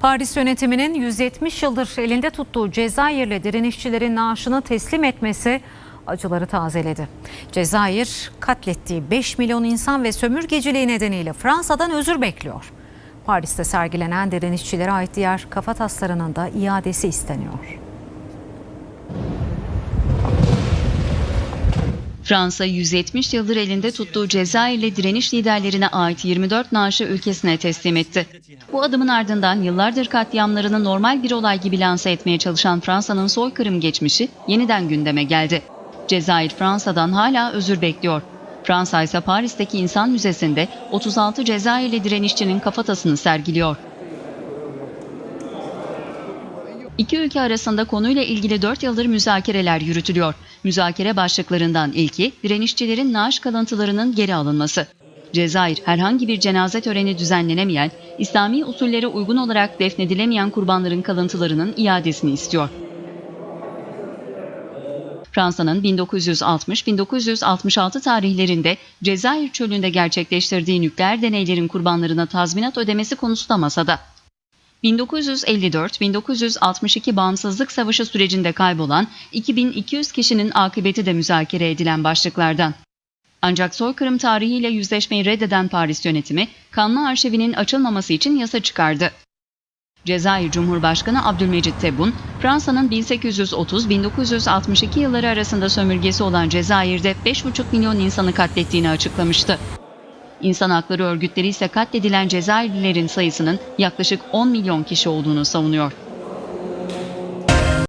Paris yönetiminin 170 yıldır elinde tuttuğu Cezayirli direnişçilerin naaşını teslim etmesi acıları tazeledi. Cezayir katlettiği 5 milyon insan ve sömürgeciliği nedeniyle Fransa'dan özür bekliyor. Paris'te sergilenen direnişçilere ait diğer kafa taslarının da iadesi isteniyor. Fransa 170 yıldır elinde tuttuğu Cezayirli direniş liderlerine ait 24 naaşı ülkesine teslim etti. Bu adımın ardından yıllardır katliamlarını normal bir olay gibi lanse etmeye çalışan Fransa'nın soykırım geçmişi yeniden gündeme geldi. Cezayir Fransa'dan hala özür bekliyor. Fransa ise Paris'teki İnsan Müzesi'nde 36 Cezayirli direnişçinin kafatasını sergiliyor. İki ülke arasında konuyla ilgili 4 yıldır müzakereler yürütülüyor. Müzakere başlıklarından ilki direnişçilerin naaş kalıntılarının geri alınması. Cezayir herhangi bir cenaze töreni düzenlenemeyen, İslami usullere uygun olarak defnedilemeyen kurbanların kalıntılarının iadesini istiyor. Fransa'nın 1960-1966 tarihlerinde Cezayir çölünde gerçekleştirdiği nükleer deneylerin kurbanlarına tazminat ödemesi konusu da masada. 1954-1962 bağımsızlık savaşı sürecinde kaybolan 2200 kişinin akıbeti de müzakere edilen başlıklardan. Ancak soykırım tarihiyle yüzleşmeyi reddeden Paris yönetimi, kanlı arşivinin açılmaması için yasa çıkardı. Cezayir Cumhurbaşkanı Abdülmecit Tebboun, Fransa'nın 1830-1962 yılları arasında sömürgesi olan Cezayir'de 5,5 milyon insanı katlettiğini açıklamıştı. İnsan hakları örgütleri ise katledilen Cezayirlilerin sayısının yaklaşık 10 milyon kişi olduğunu savunuyor.